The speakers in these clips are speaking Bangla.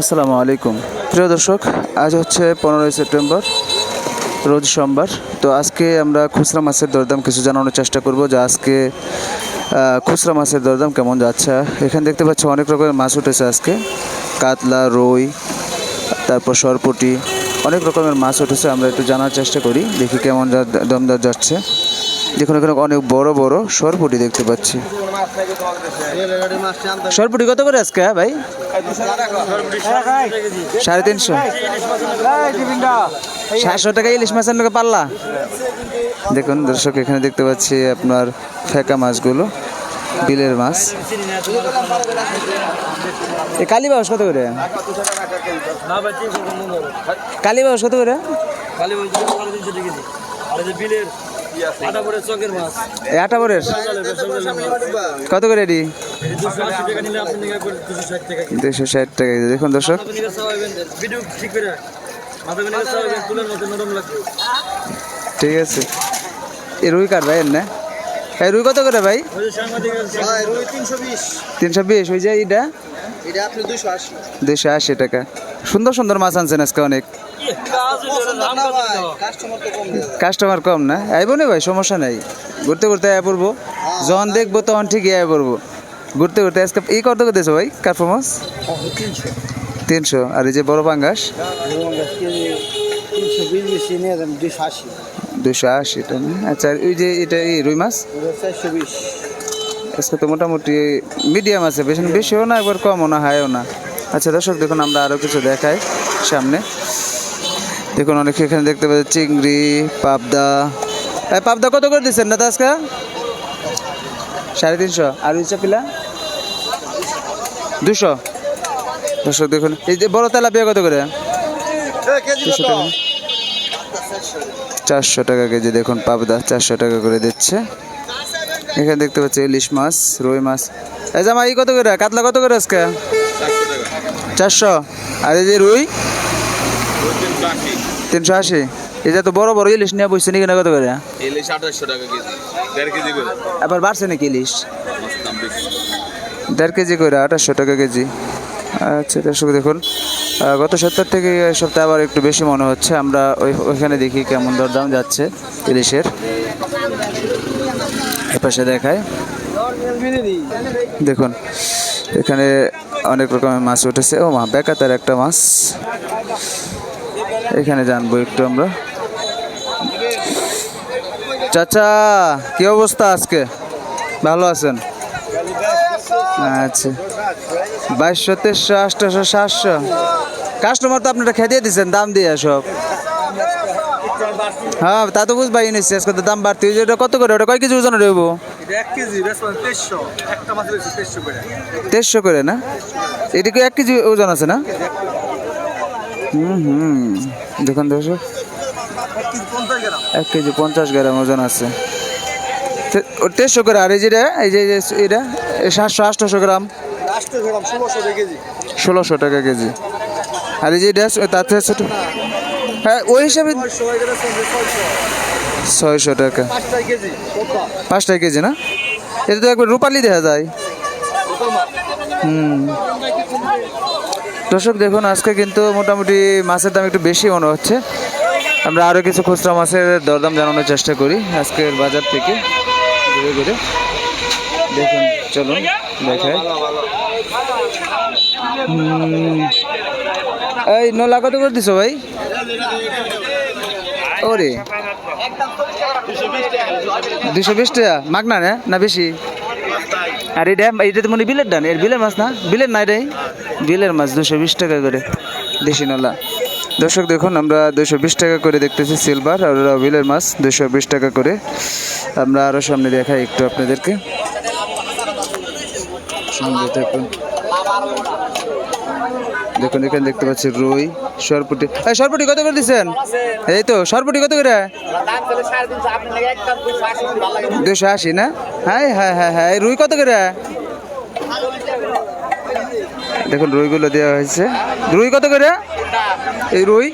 আসসালামু আলাইকুম। প্রিয় দর্শক, আজ হচ্ছে পনেরোই সেপ্টেম্বর, রোজ সোমবার। তো আজকে আমরা খুচরা মাছের দরদাম কিছু জানানোর চেষ্টা করব যে আজকে খুচরা মাছের দরদাম কেমন যাচ্ছে। এখানে দেখতে পাচ্ছি অনেক রকমের মাছ উঠেছে আজকে। কাতলা, রুই, তারপর সরপুটি, অনেক রকমের মাছ উঠেছে। আমরা একটু জানার চেষ্টা করি, দেখি কেমন দমদার যাচ্ছে। দেখুন, এখানে অনেক বড় বড় সরপুটি দেখতে পাচ্ছি। সরপুটি কত করে আজকে হ্যাঁ ভাই? সাড়ে তিনশো। সাতশো টাকা ইলিশ মাছের নাকি পাল্লা? দেখুন, দর্শক, এখানে দেখতে পাচ্ছি আপনার ফেকা মাছগুলো, বিলের মাছ। কালী বাউস কত করে? কালী বাউস কত করে? আটা বরের কত করে এটি? দুশো ষাট টাকা। দেখুন দর্শক। ঠিক আছে। এ রুই কার ভাই এর না? এই রুই কত করে ভাই? তিনশো বিশ। ওই যে এইটা? দুশো আশি টাকা। সুন্দর সুন্দর মাছ আনছেন আজকে অনেক। কাস্টমার কম না? আইব না ভাই, সমস্যা নাই। ঘুরতে ঘুরতে আয় পড়ব। যখন দেখব তখন ঠিকই আয় পড়ব। ঘুরতে ঘুরতে আজকে এই কত করতেছো ভাই কার্পো মাছ তিনশো। আর এই যে বড় পাঙ্গাস? দুশো আশি আচ্ছা ওই যে এটা এই রুই মাছ? আজকে তো মোটামুটি মিডিয়াম আছে, বেশি বেশিও না, একবার কমও না, হাইও না। আচ্ছা দর্শক, দেখুন, আমরা আরও কিছু দেখাই সামনে। দেখুন, অনেক এখানে দেখতে পাচ্ছি চিংড়ি, পাবদা। এই পাবদা কত করে দিচ্ছেন দাদা আজকে? সাড়ে তিনশো। আর ওই চাপিলা দুশো। দর্শক, দেখুন, এই যে বড় তেলাপিয়া কত করে? চারশো টাকা কেজি, দেখুন, পাবদা চারশো টাকা করে দিচ্ছে। এখানে দেখতে পাচ্ছি ইলিশ মাছ, রুই মাছ। এই জামা এই কত করে? কাতলা কত করে আজকে? চারশো। আর এই যে রুই? তিনশো আশি। এটা তো বড় বড় ইলিশ নিয়ে বসছে নাকি না কত করে? ইলিশ আঠাশশো টাকা কেজি। দেড় কেজি করে। আবার বাড়ছে নাকি ইলিশ? দেড় কেজি করে আঠাশশো টাকা কেজি। আচ্ছা দর্শক দেখুন। গত সপ্তাহ থেকে এই সপ্তাহে আবার একটু বেশি মনে হচ্ছে। আমরা ওই ওইখানে দেখি কেমন দরদাম যাচ্ছে ইলিশের। এপাশে দেখায়। দেখুন এখানে অনেক রকমের মাছ উঠেছে। ও মা, বেকাতার একটা মাছ। এখানে জানব একটু আমরা। চাচা, কি অবস্থা আজকে? ভালো আছেন? আচ্ছা। বাইশশো, তেইশশো আটশোশো সাতশো কাস্টমার তো আপনারা খেদিয়ে দিয়ে দিচ্ছেন দাম দিয়ে সব। হ্যাঁ তা তো বুঝবাই নিচ্ছি আজকে তো দাম বাড়তি। ওটা কত করে? ওটা কয় কেজি ওজন রইব তেইশশো। করে। না? এটি কি এক কেজি ওজন আছে না? হুম হুম। দেখুন দেখো এক কেজি পঞ্চাশ গ্রাম। ওজন আছে। তে- ও দেড়শো করে। আর এই যেটা এই যে এই যে এটা সাতশো আটশো গ্রাম। ষোলোশো টাকা কেজি। ষোলোশো টাকা কেজি। আর এই যে এটা তার থেকে ছোটো হ্যাঁ ওই হিসাবে ছয়শো ছয়শো ছয়শো টাকা কেজি না? এটা তো একবার রূপালি দেখা যায়। হুম। দর্শক, দেখুন, আজকে কিন্তু মোটামুটি মাছের দাম একটু বেশি মনে হচ্ছে। আমরা আরও কিছু খুচরা মাছের দরদাম জানানোর চেষ্টা করি আজকের বাজার থেকে। ঘুরে ঘুরে। দেখুন, চলুন দেখায়। এই নোলা কত করে দিছো ভাই? ওরে। দুশো বিশ টাকা। মাগনা না না বেশি? আর এটা এটা তো মনে বিলের ডান এর বিলের মাছ না? বিলের না এটাই বিলের মাছ, দুশো বিশ টাকা করে দেশি নলা। দর্শক দেখুন, আমরা দুশো বিশ টাকা করে দেখতেছি সিলভার আর বিলের মাছ, দুশো বিশ টাকা করে। আমরা আরও সামনে দেখাই একটু আপনাদেরকে। সঙ্গে থাকুন। দেখুন, এখানে দেখতে পাচ্ছি রুই, সরপুটি। এই, সরপুটি কত করে দিচ্ছেন এই তো, সরপুটি কত করে? দুশো আশি না? হ্যাঁ হ্যাঁ হ্যাঁ হ্যাঁ রুই কত করে? দেখুন, রুইগুলো দেওয়া হয়েছে। রুই কত করে? এই রুই?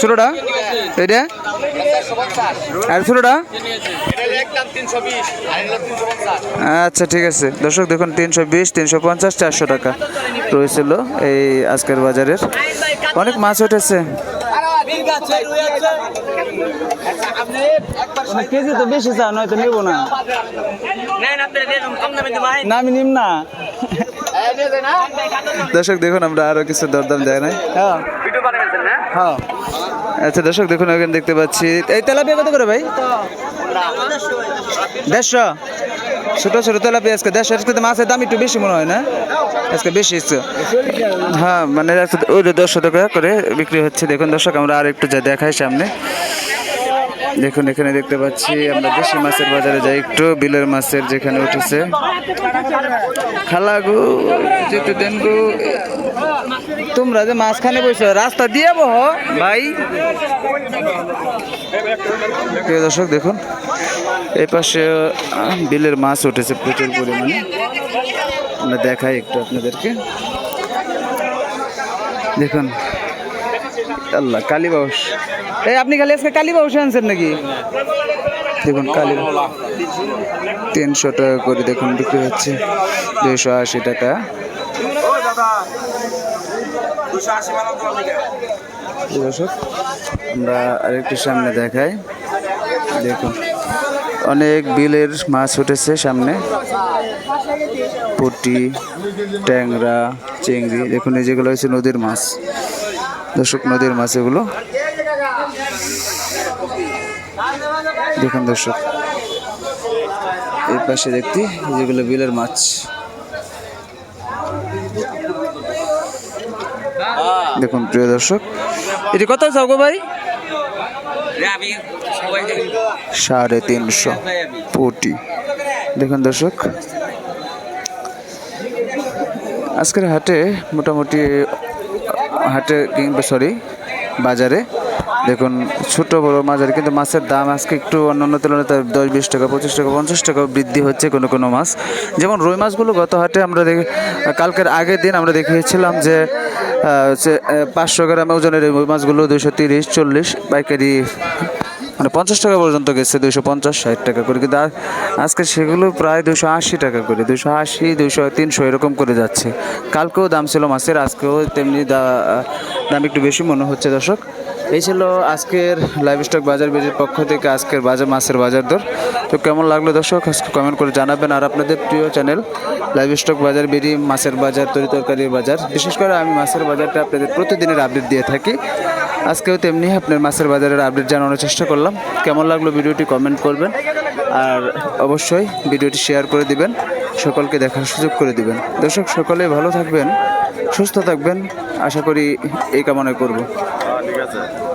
ছোটোটা এটা আর ছোটোটা আচ্ছা ঠিক আছে। দর্শক দেখুন তিনশো বিশ তিনশো পঞ্চাশ চারশো টাকা রয়েছিল এই আজকের বাজারের। অনেক মাছ উঠেছে। কেজি তো বেশি চা নয়তো নেব না। না আমি নিম না। দর্শক দেখুন আমরা আরও কিছু দরদাম দেয় নাই। হ্যাঁ। হ্যাঁ। আচ্ছা দর্শক, দেখুন, এখানে দেখতে পাচ্ছি। এই তেলাপিয়া কত করে ভাই? দেড়শো। ছোট ছোট তেলাপিয়া আজকে দেড়শো। আজকে মাছের দাম একটু বেশি মনে হয় না? আজকে বেশি হ্যাঁ মানে ওই যে দশশো টাকা করে বিক্রি হচ্ছে। দেখুন, দর্শক, আমরা আর একটু যা দেখাই সামনে। দেখুন, এখানে দেখতে পাচ্ছি আমরা দেশি মাছের বাজারে যাই একটু, বিলের মাছের যেখানে উঠেছে। খালা গো যেতে দেন গো তোমরা যে মাঝখানে বসে, রাস্তা দিয়ে বহ, ভাই। দর্শক, দেখুন, এই পাশে বিলের মাছ উঠেছে প্রচুর পরিমাণে। আমরা দেখাই একটু আপনাদেরকে। দেখুন, আল্লাহ, কালী কালীবাউস এই আপনি খালি আজকে কালীবাউস আনছেন নাকি? দেখুন, কালী তিনশো টাকা করে দেখুন বিক্রি হচ্ছে। দুশো আশি টাকা। আমরা আরেকটু সামনে দেখাই। দেখুন, অনেক বিলের মাছ উঠেছে সামনে। পুটি, ট্যাংরা, চিংড়ি, দেখুন এই যেগুলো হচ্ছে নদীর মাছ। দর্শক, নদীর মাছ এগুলো। দেখুন দর্শক এই পাশে দেখতে যেগুলো বিলের মাছ। দেখুন, প্রিয় দর্শক, এটি কত চাও গো ভাই? সাড়ে তিনশো পুটি। দেখুন দর্শক, আজকের হাটে মোটামুটি, হাটে কিংবা সরি বাজারে দেখুন, ছোট বড় মাঝারি, কিন্তু মাছের দাম আজকে একটু অন্যান্য তুলনায় দশ, বিশ টাকা, পঁচিশ টাকা, পঞ্চাশ টাকা বৃদ্ধি হচ্ছে কোনো কোনো মাছ। যেমন রুই মাছগুলো গত হাটে আমরা দেখি, কালকের আগের দিন আমরা দেখিয়েছিলাম যে পাঁচশো গ্রাম ওজনের রুই মাছগুলো দুশো তিরিশ, চল্লিশ পাইকারি মানে পঞ্চাশ টাকা পর্যন্ত গেছে দুশো পঞ্চাশ, ষাট টাকা করে। কিন্তু আজকে সেগুলো প্রায় দুশো আশি টাকা করে দুশো আশি দুশো তিনশো এরকম করে যাচ্ছে। কালকেও দাম ছিল মাছের, আজকেও তেমনি দাম একটু বেশি মনে হচ্ছে দর্শক। এই ছিল আজকের লাইভ স্টক বাজার বেজের পক্ষ থেকে আজকের বাজার মাছের বাজার দর। তো কেমন লাগল দর্শক? আজকে কমেন্ট করে জানাবেন। আর আপনাদের প্রিয় চ্যানেল লাইভ স্টক বাজার বেরি মাছের বাজার, তরি তরকারির বাজার। বিশেষ করে আমি মাছের বাজারটা আপনাদের প্রতিদিনের আপডেট দিয়ে থাকি। আজকেও তেমনি আপনার মাছের বাজারের আপডেট জানানোর চেষ্টা করলাম। কেমন লাগল ভিডিওটি কমেন্ট করবেন। আর অবশ্যই ভিডিওটি শেয়ার করে দিবেন। সকলকে দেখার সুযোগ করে দিবেন। দর্শক, সকলে ভালো থাকবেন, সুস্থ থাকবেন। আশা করি এই কামনা করব। ঠিক আছে।